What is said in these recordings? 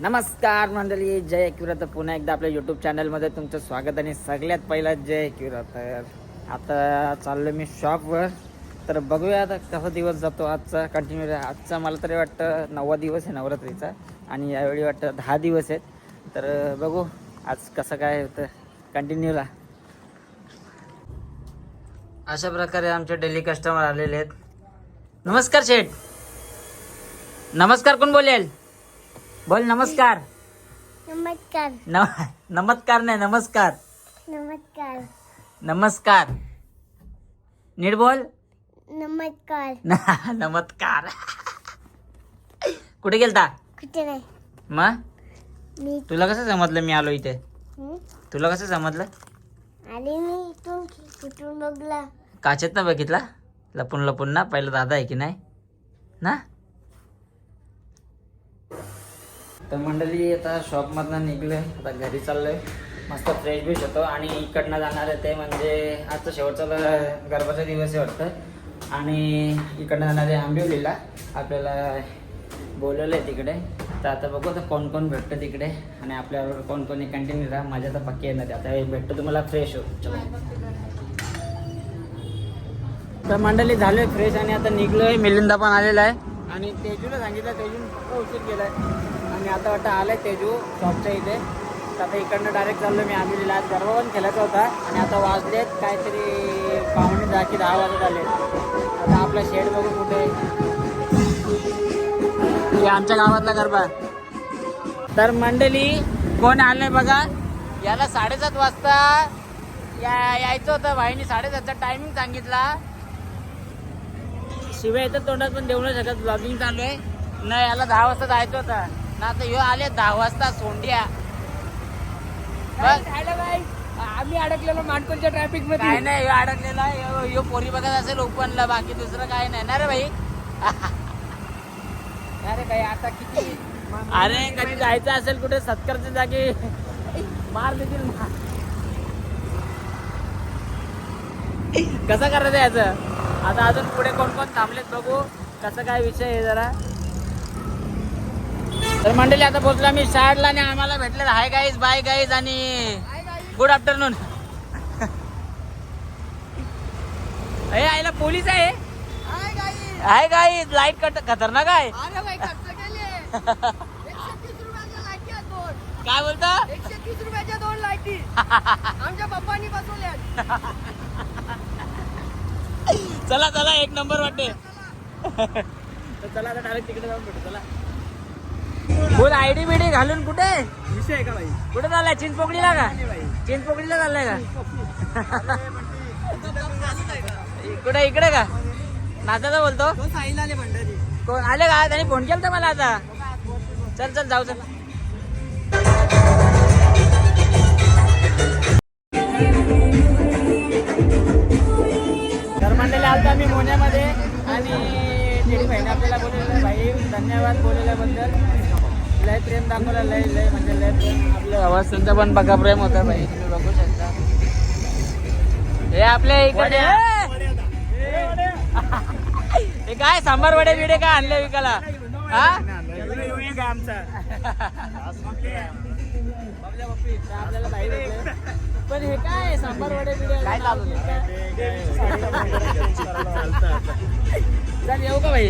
नमस्कार मंडळी जय किरत पुन्हा एकदा आपल्या यूट्यूब चॅनलमध्ये तुमचं स्वागत आणि सगळ्यात पहिला जय किरत आता चाललो मी शॉपवर तर बघूया आता कसा दिवस जातो आजचा. कंटिन्यू आजचा मला तरी वाटतं नववा दिवस आहे नवरात्रीचा. आणि यावेळी वाटतं दहा दिवस आहेत. तर बघू आज कसं काय होतं. कंटिन्यू राहा अशा प्रकारे आमचे डेली कस्टमर आलेले आहेत. नमस्कार शेठ. नमस्कार कोण बोलेल? बोल नमस्कार. नमस्कार. नम नमस्कार नाही नमस्कार. नमस्कार. नमस्कार. नीट बोल. नमस्कार. न- नमस्कार. कुठे गेलता? कुठे नाही. मग मी तुला कसं समजलं मी आलो इथे? हं? तुला कसं समजलं? आले मी इथून कुठून बघला. काचेत ना बघितला? लपून लपून ना पहिलं दादा आहे की नाही? ना? तर मंडळी आता शॉपमधनं निघलोय. आता घरी चाललोय. मस्त फ्रेश बिश होतो. आणि इकडनं जाणार आहे ते म्हणजे आजचा शेवटचा ल- गरबाचा दिवस आहे वाटतं. आणि इकडनं जाणार आहे आंबिवलीला. आपल्याला बोलवलं आहे तिकडे. तर आता बघू आता कोण कोण भेटतं तिकडे. आणि आपल्याबरोबर कोण कोणी कंटिन्यू राहा. माझ्या तर पक्की येणार आता भेटतो तुम्हाला फ्रेश हो तर मंडळी झालोय फ्रेश आणि आता निघलोय. मिलिंदा पण आलेला आहे. आणि तेजूला सांगितलं तेजून खूप उशीर गेलाय. आणि आता वाटतं आलाय तेजू शॉपच्या इथे. तर आता इकडनं डायरेक्ट चाललो मी आम्ही आज गरबा पण खेळायचा होता. आणि आता वाजलेत काहीतरी पाहुणे दहा की दहा वाजत आले आता आपला शेड बघू कुठे आमच्या गावातला गरबा तर मंडळी कोण आलंय बघा? याला साडेसात वाजता या यायचं होतं. भाईनी साडेसातचा टायमिंग सांगितला. शिवाय येतं तोंडात पण देऊ नाही शकत. ब्लॉगिंग चालू आहे. नाही याला दहा वाजता जायचं होतं. ना आता ह्यो आले दहा वाजता सोंड्या. बघ आम्ही अडकलेलो मानकोलच्या ट्रॅफिक काय मध्ये नाही ह्यो अडकलेला आहे. ह्यो- ह्यो पोरी बघत असेल ओपनला बाकी दुसरं काय नाही. ना रे भाई अरे भाई आता किती अरे कधी जायचं असेल कुठे सत्कारच्या जागी? मार देतील. कसं करायचं याचं? आता अजून पुढे कोण कोण थांबलेत बघू. कसं काय विषय आहे जरा? तर मंडळी आता पोहोचला आम्ही शाळेला आणि आम्हाला भेटले हाय गाईज बाय गाईज आणि गुड आफ्टरनून हे आईला पोलीस आहे. हाय गाईज लाइट कट खतरनाक आहे. काय बोलता? एकशे तीस रुपयाच्या दोन लाईटी आमच्या पप्पांनी बसवल्या चला चला एक नंबर वाटते. चला आता डायरेक्ट तिकडे जाऊन भेटू चला. बोल आयडी बिडी घालून कुठे? विषय का भाई? कुठे चाललाय? चिंचपोकळीला का? चिंचपोकळीला चाललाय का? कुठे? इकडे का? नाचाचा बोलतो? कोण? आले का? त्यांनी फोन केला मला आता. चल चल जाऊ चल. तर मंडळी आलतो आम्ही मोन्यामध्ये आणि आपल्याला बोललेलं भाई धन्यवाद बोललेल्याबद्दल लय प्रेम दाखवलं लय लय म्हणजे लय प्रेम. आपल्या पण बघा प्रेम होतं भाई तुम्ही बघू शकता. हे आपल्या इकडे. हे काय सांबार वडे बिडे काय आणले विकायला? हा? आपल्याला. पण हे काय सांबार वडे बिडे काय चल येऊ का भाई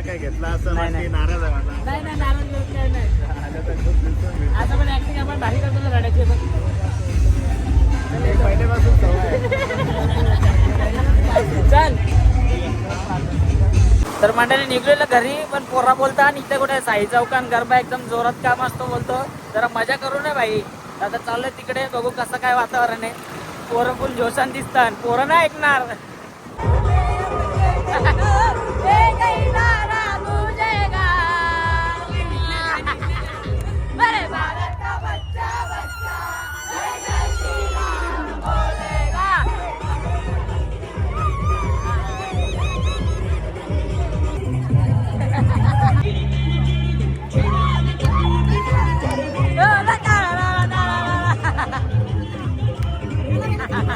काय घेतला असं नाही, नाही. नाराज नाही नाही नाराज नाही आता पण ऍक्टिंग आपण भारी तर मंडळी निघलेलं घरी पण पोरा बोलता आणि इथे कुठे साई चौकान गरबा एकदम जोरात काम असतो बोलतो. जरा मजा करू नये भाई आता चाललंय तिकडे बघू कसं काय वातावरण आहे. पोरं पण जोशान दिसतात. पोरं नाही ऐकणार.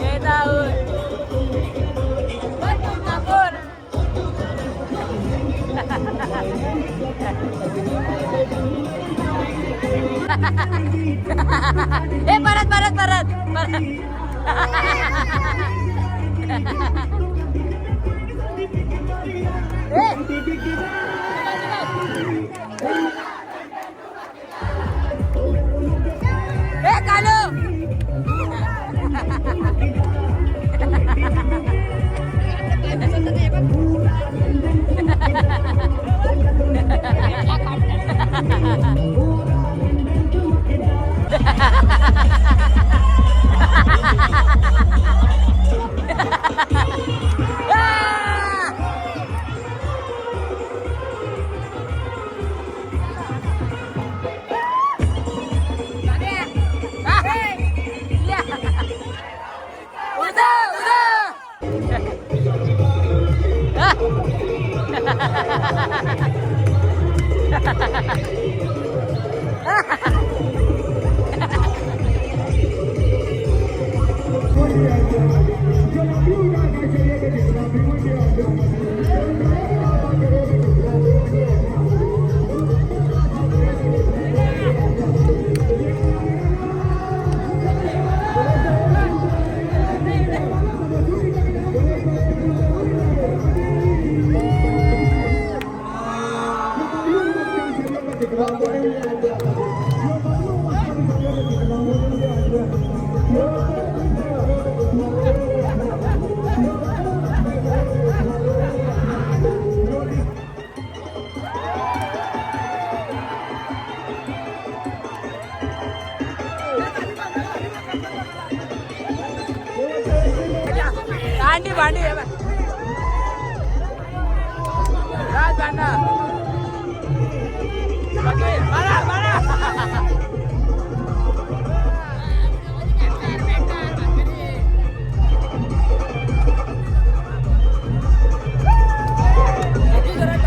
हे जाऊन कापूर ए परत परत परत परत ए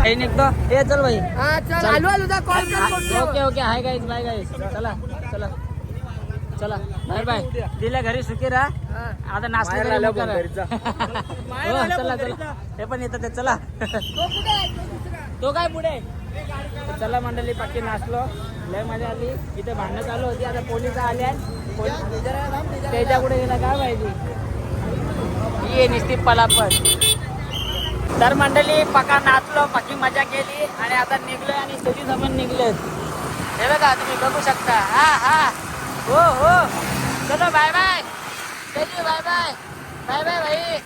हे निघतो. ये चल भाई. हा चल. आलो आलो जा कॉल कर करतो. Okay okay. Hi guys bye guys चला चला. चला. बाय बाय दिल्या घरी सुखी राहा. हा. आता नाश्ता. हो, चला चला. हे पण येतात ते, चला. तो काय पुढे चला मंडळी पक्की नाचलो लय मजा आली. इथे भांडणं चालू होती. आता पोलीस आल्या पोलीस त्याच्या पुढे गेला काय पाहिजे ये निस्ती पलापत तर मंडळी पका नाचलो पक्की मजा केली आणि आता निघलोय आणि सगळी जमून निघलेत. हे बघा तुम्ही बघू शकता. हा हा. हो हो. चलो बाय बाय चलिए बाय बाय बाय बाय भाई.